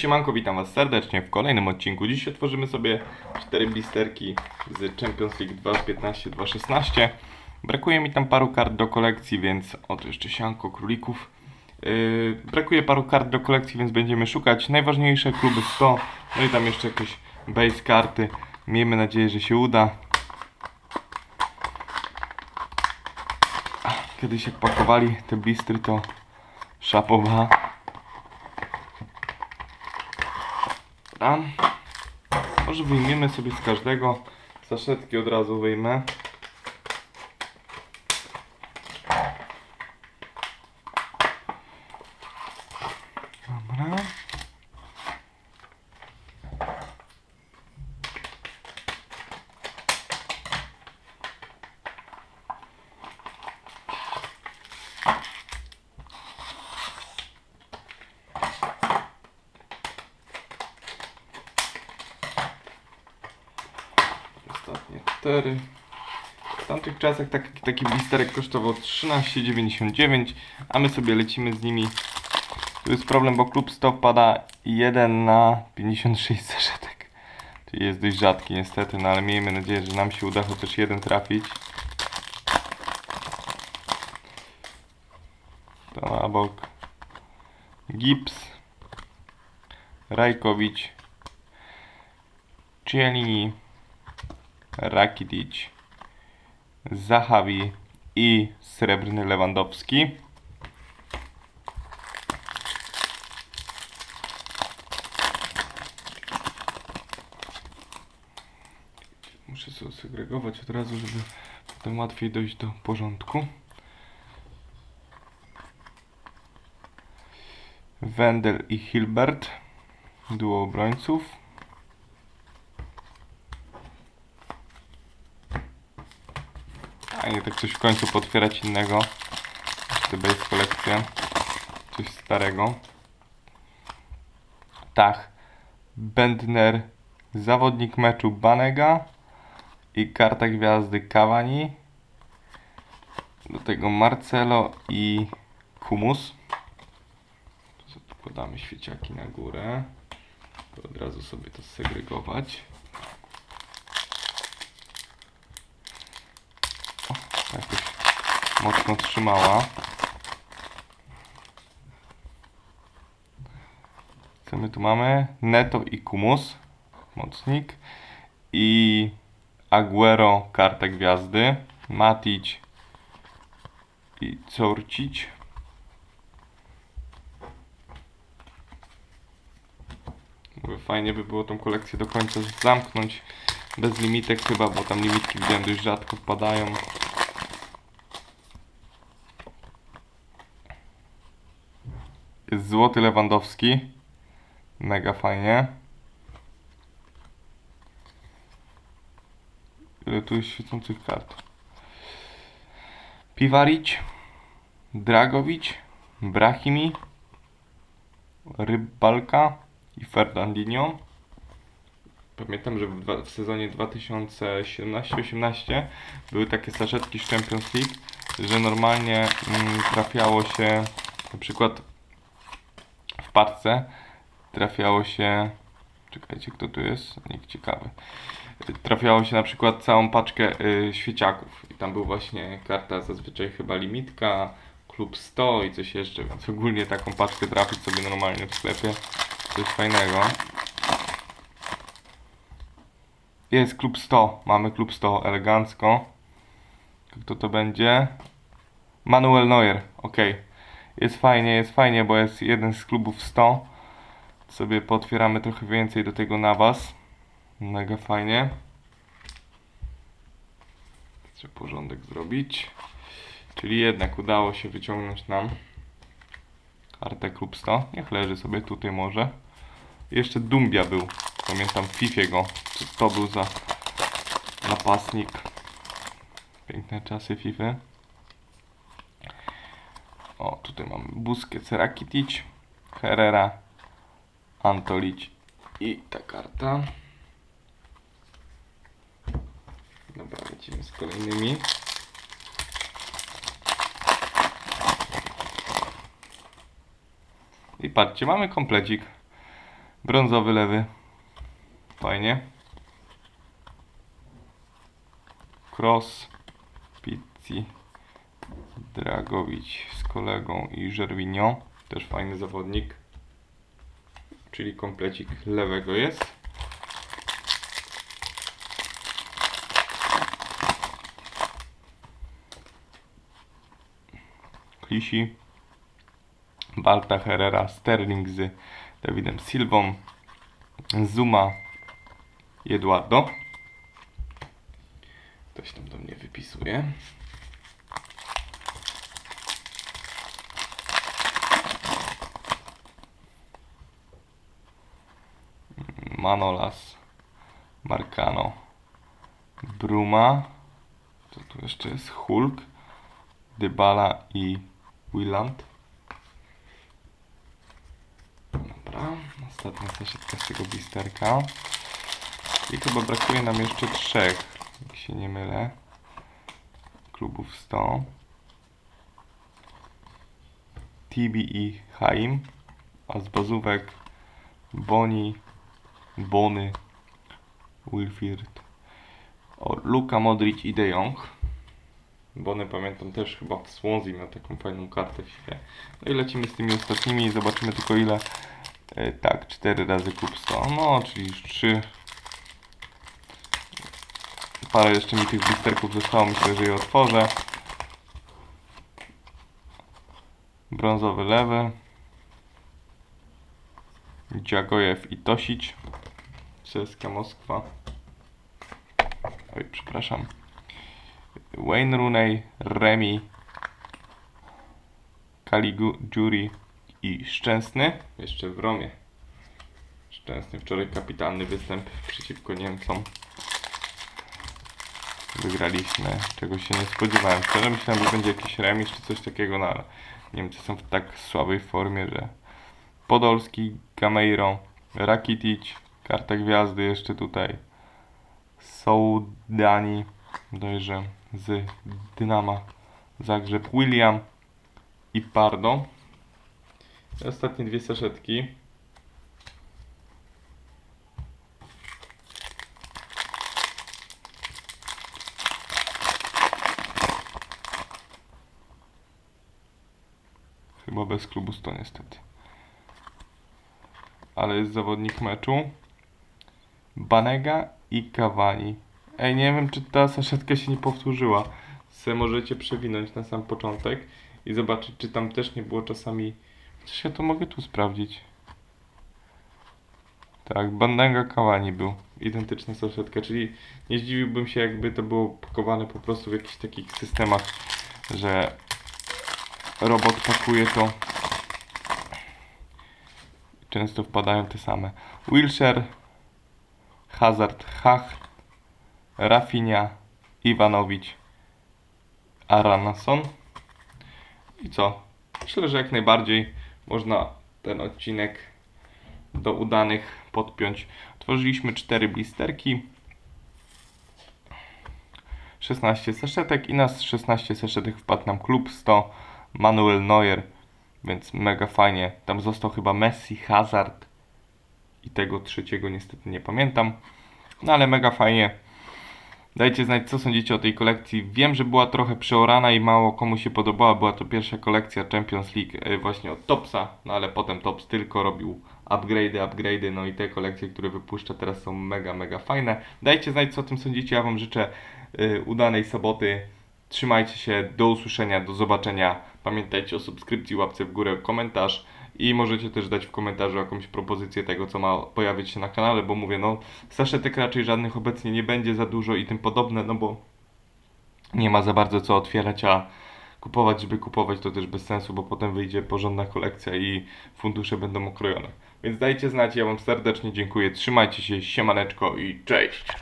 Siemanko, witam Was serdecznie w kolejnym odcinku. Dziś otworzymy sobie cztery blisterki z Champions League 2.15-2.16. Brakuje mi tam paru kart do kolekcji, więc oto jeszcze sianko królików. Yy, brakuje paru kart do kolekcji, więc będziemy szukać. Najważniejsze kluby 100, no i tam jeszcze jakieś base karty. Miejmy nadzieję, że się uda. Kiedyś jak pakowali te blistry, to szapowa. Dobra. Może wyjmiemy sobie z każdego. Saszetki od razu wyjmę. 4. W tamtych czasach taki, taki blisterek kosztował 13,99, a my sobie lecimy z nimi. Tu jest problem, bo klub 100 pada 1 na 56 zeszytek. Czyli jest dość rzadki niestety, no ale miejmy nadzieję, że nam się uda chociaż jeden trafić. To na bok. Gips. Rajkowicz. Cielini. Rakitic, Zahawi i srebrny Lewandowski. Muszę sobie segregować od razu, żeby potem łatwiej dojść do porządku. Wendel i Hilbert, duo obrońców. Fajnie tak coś w końcu potwierać innego. To base kolekcja. Coś starego. Tak. Bendner, zawodnik meczu Banega i karta gwiazdy Cavani. Do tego Marcelo i Kumus. Podamy świeciaki na górę. To od razu sobie to segregować. Jakoś mocno trzymała. Co my tu mamy? Neto i Kumus, mocnik. I Aguero, karta gwiazdy. Matic i. Mówię, Fajnie by było tą kolekcję do końca zamknąć. Bez limitek chyba, bo tam limitki widziałem dość rzadko wpadają. Złoty Lewandowski. Mega fajnie. Ile tu jest świecących kart? Piwaric, Dragowicz, Brahimi, Rybalka i Fernandinho. Pamiętam, że w, w sezonie 2017-18 były takie saszetki z Champions League, że normalnie mm, trafiało się na przykład paczce trafiało się. Czekajcie, kto tu jest? Nikt ciekawy. Trafiało się na przykład całą paczkę y, świeciaków. I tam był właśnie karta zazwyczaj chyba limitka, klub 100 i coś jeszcze, więc ogólnie taką paczkę trafić sobie normalnie w sklepie. Coś fajnego. Jest klub 100. Mamy klub 100 elegancko. Kto to będzie? Manuel Neuer. Ok. Jest fajnie, jest fajnie, bo jest jeden z klubów 100. Sobie potwieramy trochę więcej do tego na was. Mega fajnie. Trzeba porządek zrobić. Czyli jednak udało się wyciągnąć nam kartę klub 100. Niech leży sobie tutaj może. Jeszcze Dumbia był. Pamiętam FIFA go. To był za napastnik. Piękne czasy FIFA. O, tutaj mamy Busquets, Rakitic, Herrera, Antolic i ta karta. Dobra, lecimy z kolejnymi. I patrzcie, mamy komplecik. Brązowy lewy. Fajnie. Cross. Pizzi. Dragowicz z kolegą i Żerwinio. Też fajny zawodnik. Czyli komplecik lewego jest. Klisi. Balta Herrera, Sterling z Davidem Silvą, Zuma Eduardo. Ktoś tam do mnie wypisuje. Manolas, Marcano, Bruma, co tu jeszcze jest? Hulk, Dybala i Willand. Dobra, ostatnia saszetka z tego blisterka. I chyba brakuje nam jeszcze trzech, jak się nie mylę. Klubów 100. Tibi i Haim. A z bazówek Boni, Bony, Wilfried, o, Luka Modric i De Jong. Bony pamiętam też chyba w Swansea miał taką fajną kartę w FIFA. No i lecimy z tymi ostatnimi i zobaczymy tylko ile. E, tak, 4 razy kup 100. No, czyli już 3. Parę jeszcze mi tych blisterków zostało, myślę, że je otworzę. Brązowy lewy. Dziagojew i Tosić. CSKA Moskwa. Oj, przepraszam. Wayne Rooney, Remi, Caligiuri i Szczęsny. Jeszcze w Romie. Szczęsny wczoraj kapitalny występ przeciwko Niemcom. Wygraliśmy, czego się nie spodziewałem. Szczerze myślałem, że będzie jakiś remis czy coś takiego, no ale Niemcy są w tak słabej formie, że Podolski, Gameiro, Rakitic, karta gwiazdy jeszcze tutaj. Soudani, dojrze z Dynama Zagrzeb, William i Pardo. I ostatnie dwie saszetki. Chyba bez klubu 100 niestety. Ale jest zawodnik meczu. Banega i Cavani. Ej, nie wiem, czy ta saszetka się nie powtórzyła. Se możecie przewinąć na sam początek i zobaczyć, czy tam też nie było czasami. Chociaż ja to mogę tu sprawdzić. Tak, Bandenga Cavani był. Identyczna saszetka, czyli nie zdziwiłbym się, jakby to było pakowane po prostu w jakichś takich systemach, że robot pakuje to. Często wpadają te same. Wilshire, Hazard, Hach, Rafinha, Iwanowicz, Aranason. I co? Myślę, że jak najbardziej można ten odcinek do udanych podpiąć. Tworzyliśmy 4 blisterki, 16 saszetek i na 16 saszetek wpadł nam klub 100 Manuel Neuer, więc mega fajnie. Tam został chyba Messi, Hazard i tego trzeciego niestety nie pamiętam. No ale mega fajnie. Dajcie znać, co sądzicie o tej kolekcji. Wiem, że była trochę przeorana i mało komu się podobała. Była to pierwsza kolekcja Champions League e, właśnie od Topsa, no ale potem Tops tylko robił upgrade'y, upgrade'y, no i te kolekcje, które wypuszcza teraz są mega, mega fajne. Dajcie znać, co o tym sądzicie. Ja Wam życzę y, udanej soboty. Trzymajcie się, do usłyszenia, do zobaczenia. Pamiętajcie o subskrypcji, łapce w górę, komentarz i możecie też dać w komentarzu jakąś propozycję tego, co ma pojawić się na kanale, bo mówię, no saszetek raczej żadnych obecnie nie będzie za dużo i tym podobne, no bo nie ma za bardzo co otwierać, a kupować, żeby kupować to też bez sensu, bo potem wyjdzie porządna kolekcja i fundusze będą okrojone. Więc dajcie znać, ja Wam serdecznie dziękuję, trzymajcie się, siemaneczko i cześć!